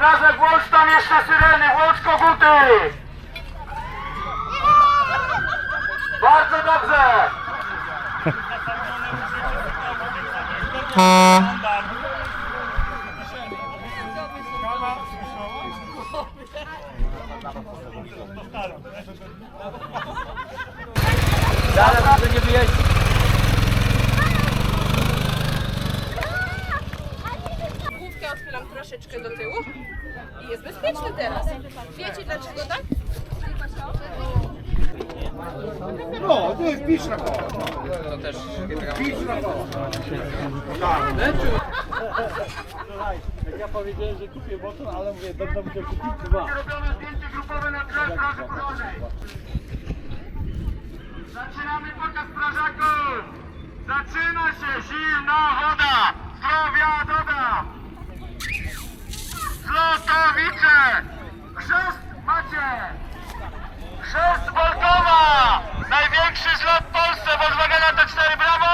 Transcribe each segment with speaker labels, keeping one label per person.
Speaker 1: Strażak, włącz tam jeszcze syreny, włącz koguty! Bardzo dobrze!
Speaker 2: Zaraz będzie wyjeździć.
Speaker 3: Troszeczkę do tyłu i jest bezpieczny teraz. Wiecie dlaczego tak?
Speaker 1: No, to jest pisz na koło. To też pisz na koło.
Speaker 2: Jak ja powiedziałem, że kupię motor, ale mówię, będę musiał kupić dwa.
Speaker 1: Robione zdjęcie grupowe na tle Straży Pożarnej. Zaczynamy pokaz strażaków! Zaczyna się zimna woda! Zdrowia doda! Zlotowice! Chrzest macie! Chrzest Bolkowa! Największy zlot w Polsce Volkswagena T4, brawo!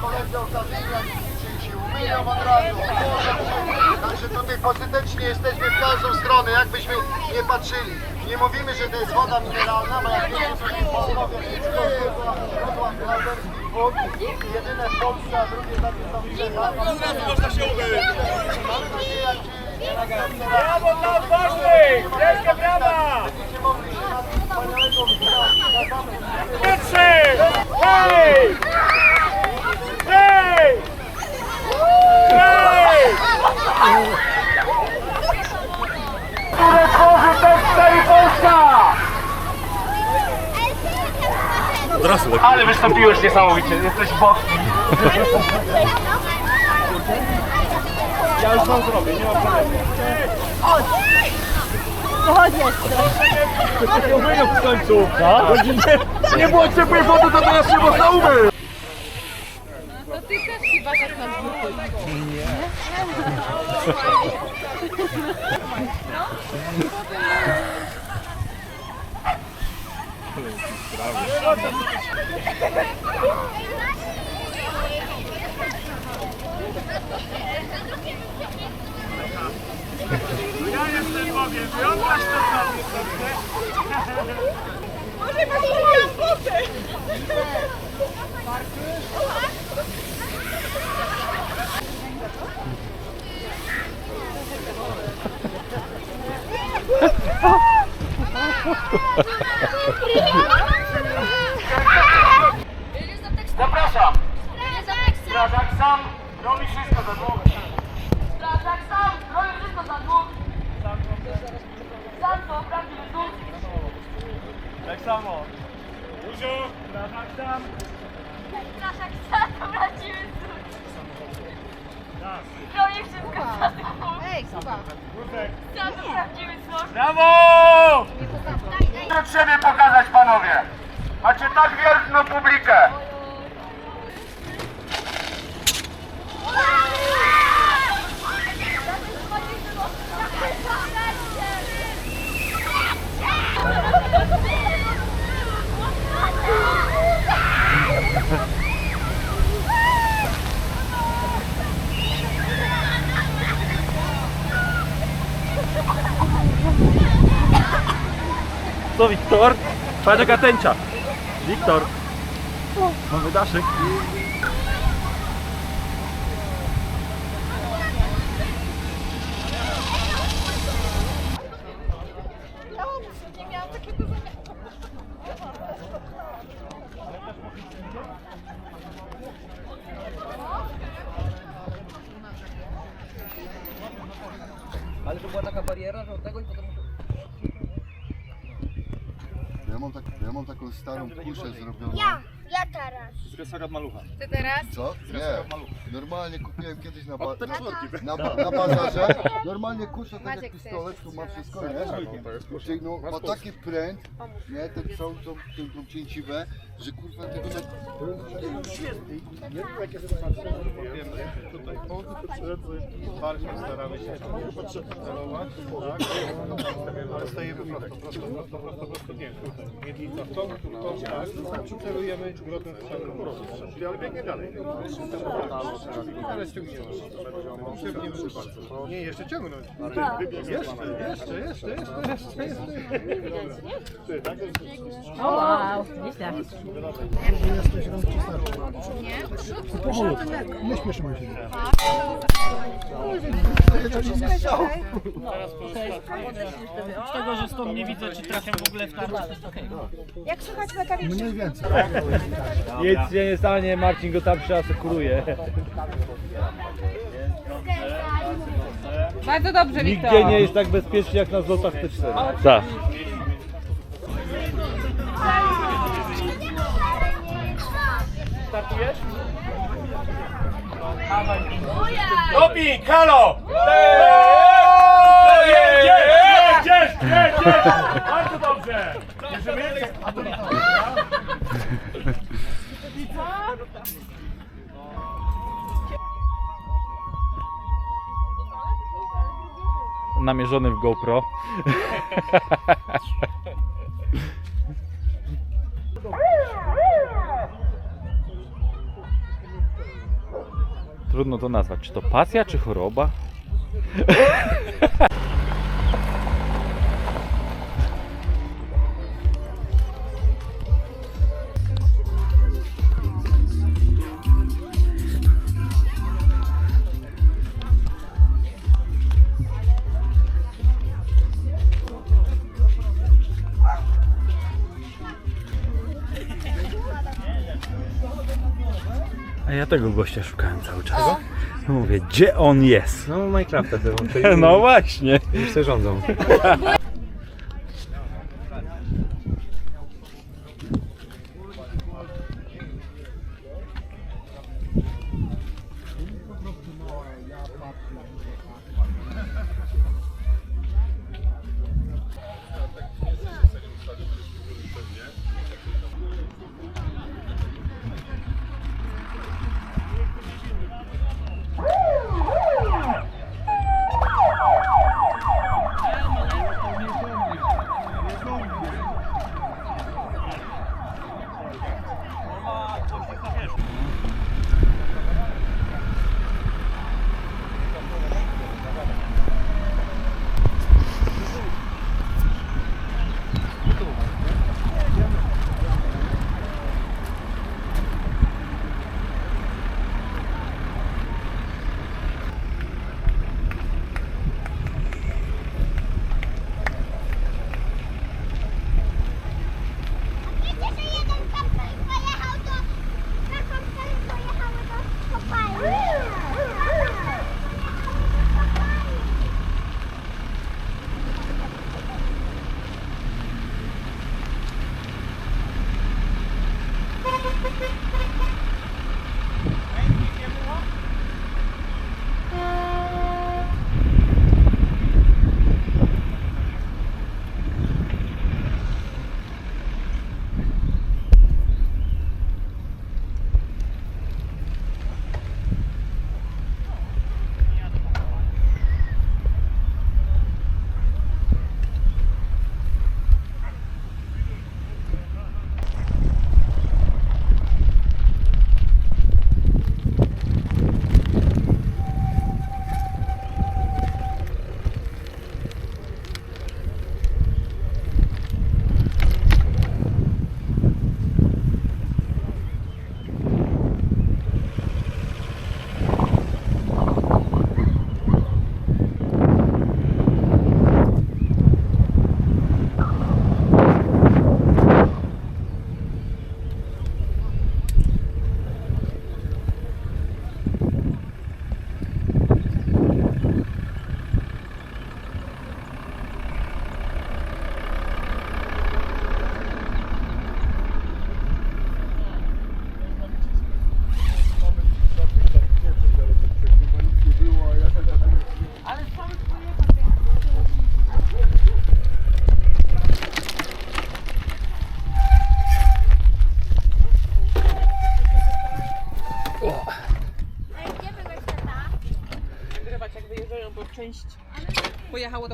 Speaker 4: koledzy okazyjnie się umyją od razu. Także tutaj pozytycznie jesteśmy w każdą stronę, jakbyśmy nie patrzyli. Nie mówimy, że to jest woda mineralna, bo jak wiecie, to jest Polskowie, źródła klauderskich wód. Jedyne w Polsce, a drugie takie są w.
Speaker 2: Można się umyć.
Speaker 4: Mamy nadzieję, się
Speaker 2: Brawo dla odważnych! Wielkie brawa!
Speaker 4: będziecie mogli się na tym wspaniałego
Speaker 2: Trzy! Hej! Hej! Hej!
Speaker 1: Które tworzy T4 Polska! Ale wystąpiłeś niesamowicie, jesteś boski.
Speaker 2: Ja już wam zrobię, nie ma problemu. To się umyją w końcu. Tak? Nie, nie było ciepłej wody, to teraz się można umyć.
Speaker 3: Chyba tak na dwóch
Speaker 2: Ja jestem Bogiem, wyobraź to sobie.
Speaker 3: Może masz moją fotę!
Speaker 1: Zapraszam. Strażak sam robi wszystko za dwóch.
Speaker 5: Strażak sam robi wszystko za dwóch. Sam to prawdziwy duch.
Speaker 2: Tak samo. Dużo, tak tam.
Speaker 5: Strażak sam to prawdziwy duch. Dwóch.
Speaker 3: Ej, Kuba.
Speaker 5: Sam to prawdziwy.
Speaker 2: Brawo!
Speaker 1: Pokazać panowie. Macie tak wielką publikę.
Speaker 2: Wiktor? Patrz jaka tęcza. Wiktor. Mamy daszek.
Speaker 6: była taka bariera, że od tego i potem...
Speaker 4: Ja mam, tak, ja mam taką starą kuszę zrobioną.
Speaker 5: Ja, ja teraz.
Speaker 3: Ty teraz?
Speaker 4: Co? Nie. Normalnie kupiłem kiedyś na, ba- na, na, na bazarze. Normalnie kuszę tak jak pistolet, tu ma wszystko, nie? Czyli no, ma taki pręt, nie? Ten całą tą, tą, tą cięciwę, że kurwa tego na...
Speaker 2: Bardziej staramy się celować, tak? Ale stajemy prosto, prosto, prosto, prosto, prosto, nie, tutaj. Nie, to, to, to, tak, celujemy lotem strzału. Ale biegnie dalej. Ale ściągniemy. Nie, jeszcze ciągnąć. Jeszcze, jeszcze, jeszcze, jeszcze, jeszcze. Ty, tak?
Speaker 7: Z tego, że stąd nie widzę, czy trafiam w ogóle w tarczę, to jest okej.
Speaker 5: Jak słychać mechanicznie?
Speaker 2: Mniej więcej.
Speaker 8: Nic się nie stanie, Marcin go tam przeasekuruje.
Speaker 3: Bardzo dobrze,
Speaker 8: Nigdzie nie jest tak bezpiecznie jak na zlotach T4. Tak.
Speaker 2: Doping, halo! Bierzemy?
Speaker 8: Namierzony w GoPro. Trudno to nazwać. Czy to pasja, czy choroba? ja tego gościa szukałem cały czas. No mówię, gdzie on jest?
Speaker 2: No Minecrafta to
Speaker 8: No właśnie.
Speaker 2: już se rządzą.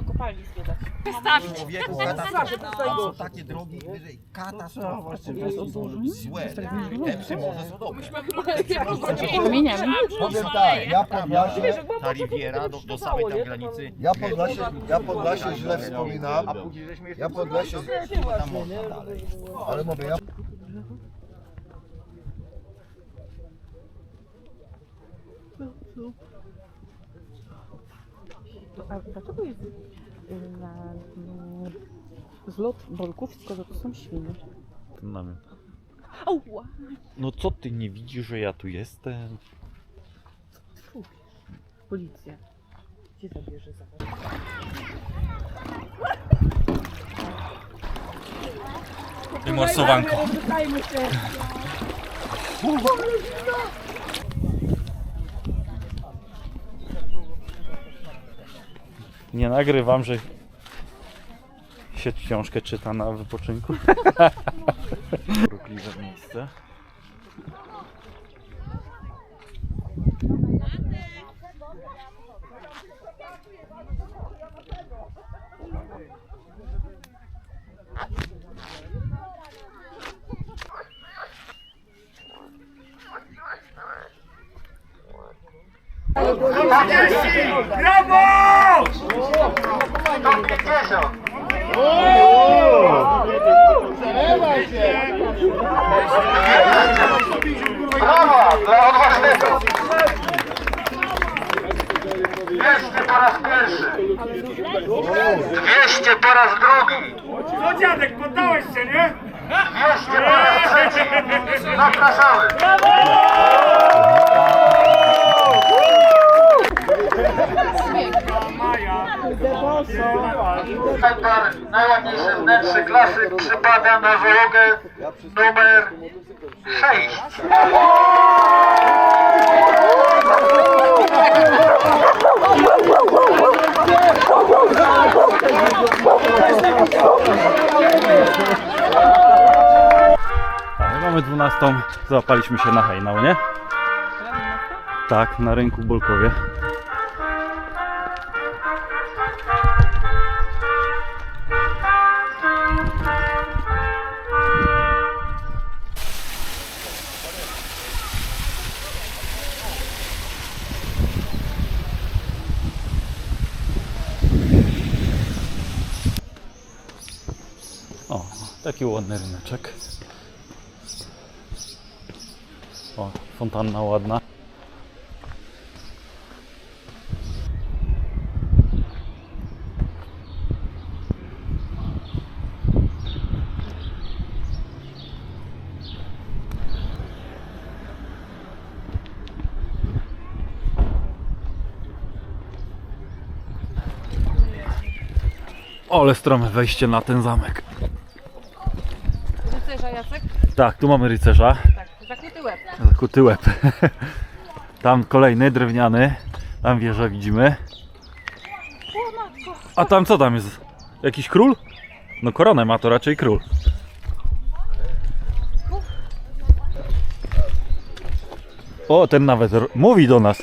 Speaker 3: kopalni zwiedzać.
Speaker 6: Człowieku, katastrofa. Są takie drogi, wyżej, katastrofa. Złe. Te przemorze są dobre.
Speaker 4: Powiem tak, ja Podlasie,
Speaker 6: Ta riviera do, do samej tam granicy.
Speaker 4: ja Podlasie, ja Podlasie źle wspominam.
Speaker 6: A później żeśmy jeszcze
Speaker 4: Ja Podlasie,
Speaker 6: tam można dalej.
Speaker 4: ale mówię, ja
Speaker 9: A dlaczego jest y, na mm, zlot bolków, skoro to są świnie? Ała!
Speaker 8: No co ty nie widzisz, że ja tu jestem?
Speaker 9: Tfu, Policja. Gdzie zabierze za
Speaker 8: Wymorsowanko. Nie nagrywam, że się książkę czyta na wypoczynku. Urokliwe miejsce.
Speaker 4: Brawa dla odważnego! Jeszcze po raz pierwszy! 200 po raz drugi!
Speaker 7: No dziadek, poddałeś się, nie?
Speaker 4: 200 po raz trzeci! Zapraszamy! Standard najładniejszy wnętrze klasy przypada na załogę numer 6.
Speaker 8: Tak, mamy 12. Załapaliśmy się na hejnał, nie? Tak, na rynku w Bolkowie. Taki ładny ryneczek. O, fontanna ładna. Ale strome wejście na ten zamek. Tak, tu mamy rycerza.
Speaker 3: Tak, zakryty łeb.
Speaker 8: Zakuty łeb. Tam kolejny, drewniany. Tam wieża widzimy. A tam co tam jest? Jakiś król? No koronę ma to raczej król. O, ten nawet mówi do nas.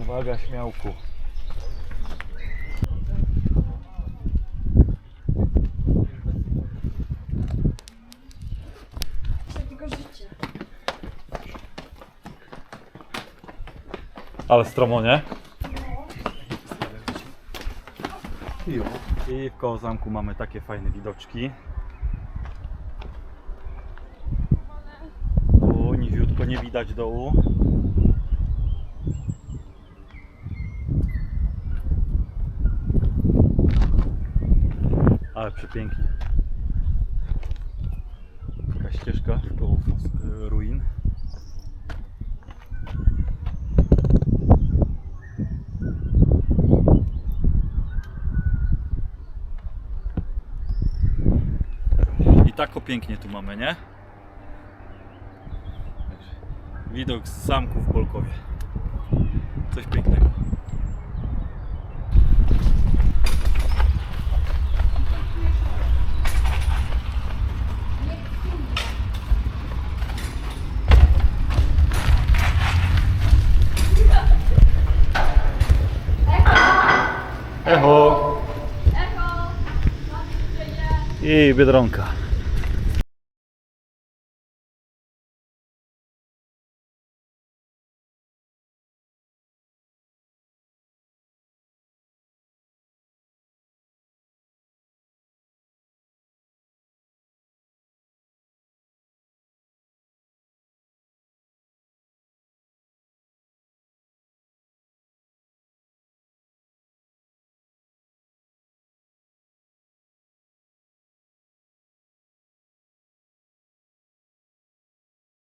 Speaker 8: Uwaga, śmiałku. Ale stromo, nie? I w koło zamku mamy takie fajne widoczki. Tu niziutko nie widać dołu. Ale przepięknie. Taka ścieżka w koło ruin. I tak o pięknie tu mamy, nie? Widok z zamku w Bolkowie. Coś pięknego. Echo. I Biedronka.